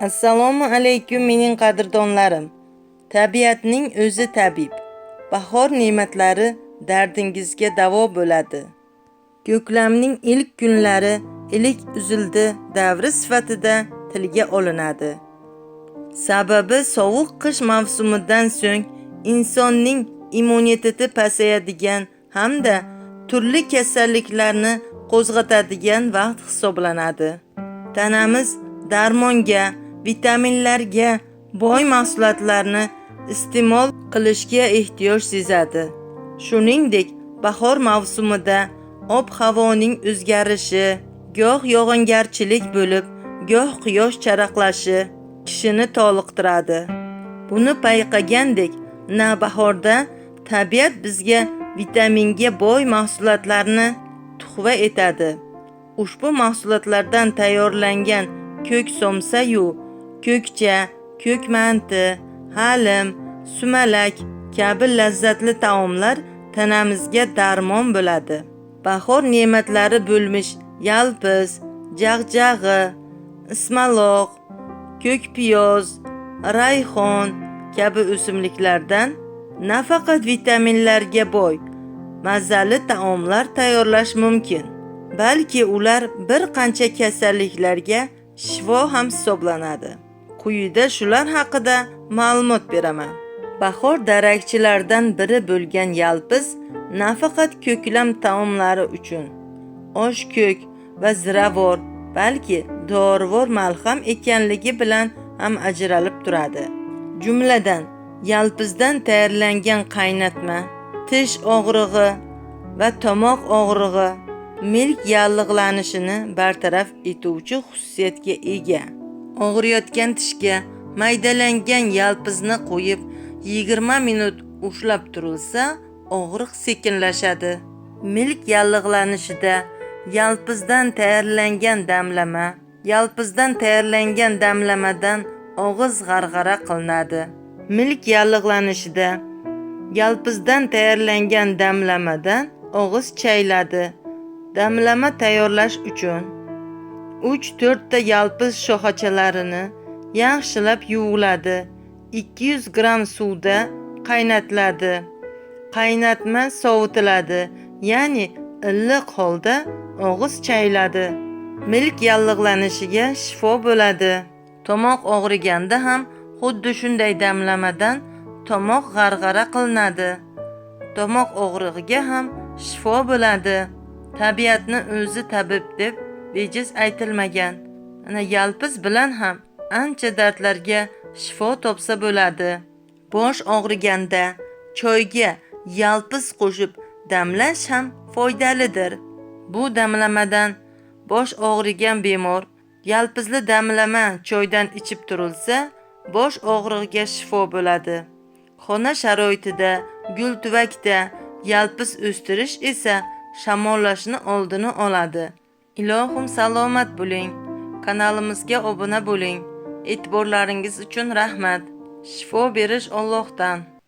Assalomu alaykum mening qadrdonlarim. Tabiatning o'zi tabib. Bahor ne'matlari dardingizga davo bo'ladi. Ko'klamning ilk kunlari ilik uzildi davri sifatida tilga olinadi. Sababi sovuq qish mavsumidan so'ng insonning immuniteti pasayadigan hamda turli kasalliklarni qo'zg'atadigan vaqt hisoblanadi. Tanamiz darmonga, vitaminlarga boy mahsulotlarni iste'mol qilishga ehtiyoj sezadi. Shuningdek, bahor mavsumida ob-havoning o'zgarishi, goh yog'ingarchilik bo'lib, goh quyosh charaqlashi kishini toliqtiradi. Buni payqagandek, na bahorda tabiat bizga vitaminga boy mahsulotlarni tuhfa etadi. Ushbu mahsulotlardan tayyorlangan ko'k somsa-yu, ko'kcha, ko'k manti, halim, sumalak kabi lazzatli taomlar tanamizga darmon bo'ladi. Bahor ne'matlari bo'lmish yalpiz, jag'jag'i, ismaloq, ko'k piyoz, rayhon kabi o'simliklardan nafaqat vitaminlarga boy mazali taomlar tayyorlash mumkin, balki ular bir qancha kasalliklarga shifo ham hisoblanadi. Quyida shular haqida ma'lumot beraman. Bahor darakchilaridan biri bo'lgan yalpiz nafaqat ko'klam taomlari uchun osh ko'k va ziravor, balki dorivor malham ekanligi bilan ham ajralib turadi. Jumladan, yalpizdan tayyorlangan qaynatma tish og'rig'i va tomoq og'rig'i, milk yallig'lanishini bartaraf etuvchi xususiyatga ega. Og'riyotgan tishga maydalangan yalpizni qo'yib 20 minut ushlab turilsa, og'riq sekinlashadi. Milk yallig'lanishida yalpizdan tayyorlangan damlama, yalpizdan tayyorlangan damlamadan og'iz g'arg'ara qilinadi. Milk yallig'lanishida yalpizdan tayyorlangan damlamadan og'iz chayladi. Damlama tayyorlash uchun 3-4 ta yalpiz shoxachalarini yaxshilab yuviladi. 200 gramm suvda qaynatiladi. Qaynatma sovitiladi, ya'ni illiq holda og'iz chayiladi Milk yallig'lanishiga shifo bo'ladi. Tomoq og'riganda ham xuddi shunday damlamadan tomoq g'arg'ara qilinadi. Tomoq og'rig'iga ham shifo bo'ladi. Tabiatni o'zi tabib deb bejiz aytilmagan. Ana yalpiz bilan ham ancha dardlarga shifo topsa bo'ladi. Bosh og'riganda choyga yalpiz qo'shib damlash ham foydalidir. Bu damlamadan bosh og'rigan bemor yalpizli damlama choydan ichib turilsa, bosh og'rig'iga shifo bo'ladi. Xona sharoitida gultuvakda yalpiz o'stirish esa shamollashni oldini oladi. Ilohim salomat bo'ling. Kanalimizga obuna bo'ling. E'tiborlaringiz uchun rahmat. Shifo berish Allohdan.